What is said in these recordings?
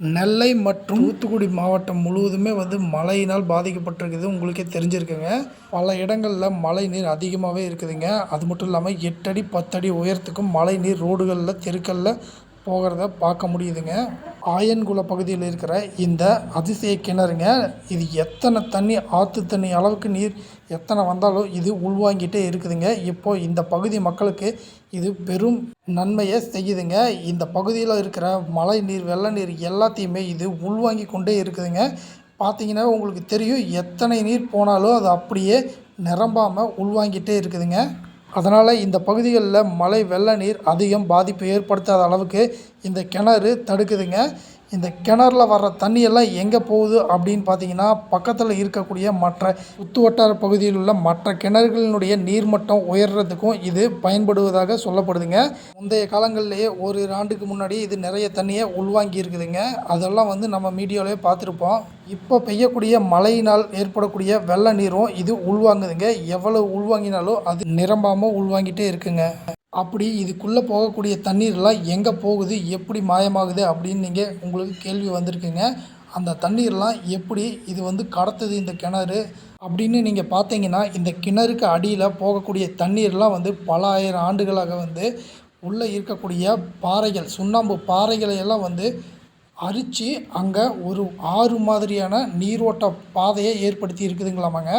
நெல்லை மற்றும் தூத்துக்குடி மாவட்டம் முழுவதுமே வந்து மழையினால் பாதிக்கப்பட்டிருக்குது. உங்களுக்கே தெரிஞ்சிருக்குங்க. பல இடங்களில் மழை நீர் அதிகமாகவே இருக்குதுங்க. அது மட்டும் இல்லாமல் எட்டடி பத்தடி உயரத்துக்கும் மழை நீர் ரோடுகளில் தெருக்களில் போகிறத பார்க்க முடியுதுங்க. ஆயன்குள பகுதியில் இருக்கிற இந்த அதிசய கிணறுங்க இது எத்தனை தண்ணி ஆற்று தண்ணி அளவுக்கு நீர் எத்தனை வந்தாலும் இது உள்வாங்கிட்டே இருக்குதுங்க. இப்போது இந்த பகுதி மக்களுக்கு இது பெரும் நன்மையை செய்யுதுங்க. இந்த பகுதியில் இருக்கிற மழை நீர் வெள்ள நீர் எல்லாத்தையுமே இது உள்வாங்கி கொண்டே இருக்குதுங்க. பார்த்தீங்கன்னா உங்களுக்கு தெரியும் எத்தனை நீர் போனாலும் அது அப்படியே நிரம்பாமல் உள்வாங்கிட்டே இருக்குதுங்க. அதனால் இந்த பகுதிகளில் மழை வெள்ள நீர் அதிகம் பாதிப்பு ஏற்படுத்தாத அளவுக்கு இந்த கிணறு தடுக்குதுங்க. இந்த கிணறுல வர்ற தண்ணியெல்லாம் எங்கே போகுது அப்படின்னு பார்த்தீங்கன்னா பக்கத்தில் இருக்கக்கூடிய மற்ற சுற்று வட்டார பகுதியில் உள்ள மற்ற கிணறுகளினுடைய நீர்மட்டம் உயர்றதுக்கும் இது பயன்படுவதாக சொல்லப்படுதுங்க. முந்தைய காலங்கள்லேயே ஒரு ஆண்டுக்கு முன்னாடி இது நிறைய தண்ணியை உள்வாங்கி இருக்குதுங்க. அதெல்லாம் வந்து நம்ம மீடியாவிலே பார்த்துருப்போம். இப்போ பெய்யக்கூடிய மழையினால் ஏற்படக்கூடிய வெள்ள நீரும் இது உள்வாங்குதுங்க. எவ்வளவு உள்வாங்கினாலும் அது நிரம்பாமல் உள்வாங்கிட்டே இருக்குங்க. அப்படி இதுக்குள்ளே போகக்கூடிய தண்ணீர்லாம் எங்கே போகுது? எப்படி மாயமாகுது? அப்படின்னு நீங்கள் உங்களுக்கு கேள்வி வந்திருக்குங்க. அந்த தண்ணீர்லாம் எப்படி இது வந்து கடத்துது இந்த கிணறு? அப்படின்னு நீங்கள் பார்த்தீங்கன்னா இந்த கிணறுக்கு அடியில் போகக்கூடிய தண்ணீர்லாம் வந்து பல ஆயிரம் ஆண்டுகளாக வந்து உள்ளே இருக்கக்கூடிய பாறைகள் சுண்ணாம்பு பாறைகளை எல்லாம் வந்து அரித்து அங்கே ஒரு ஆறு மாதிரியான நீரோட்ட பாதையை ஏற்படுத்தி இருக்குதுங்களாமாங்க.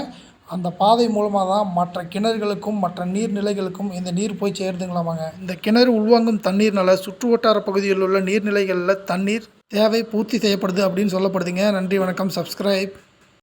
அந்த பாதை மூலமாக தான் மற்ற கிணறுகளுக்கும் மற்ற நீர்நிலைகளுக்கும் இந்த நீர் போய் சேருதுங்களாமாங்க. இந்த கிணறு உள்வாங்கும் தண்ணீர்னால சுற்று வட்டார பகுதியில் உள்ள நீர்நிலைகளில் தண்ணீர் தேவை பூர்த்தி செய்யப்படுது அப்படின்னு சொல்லப்படுதுங்க. நன்றி வணக்கம். சப்ஸ்கிரைப்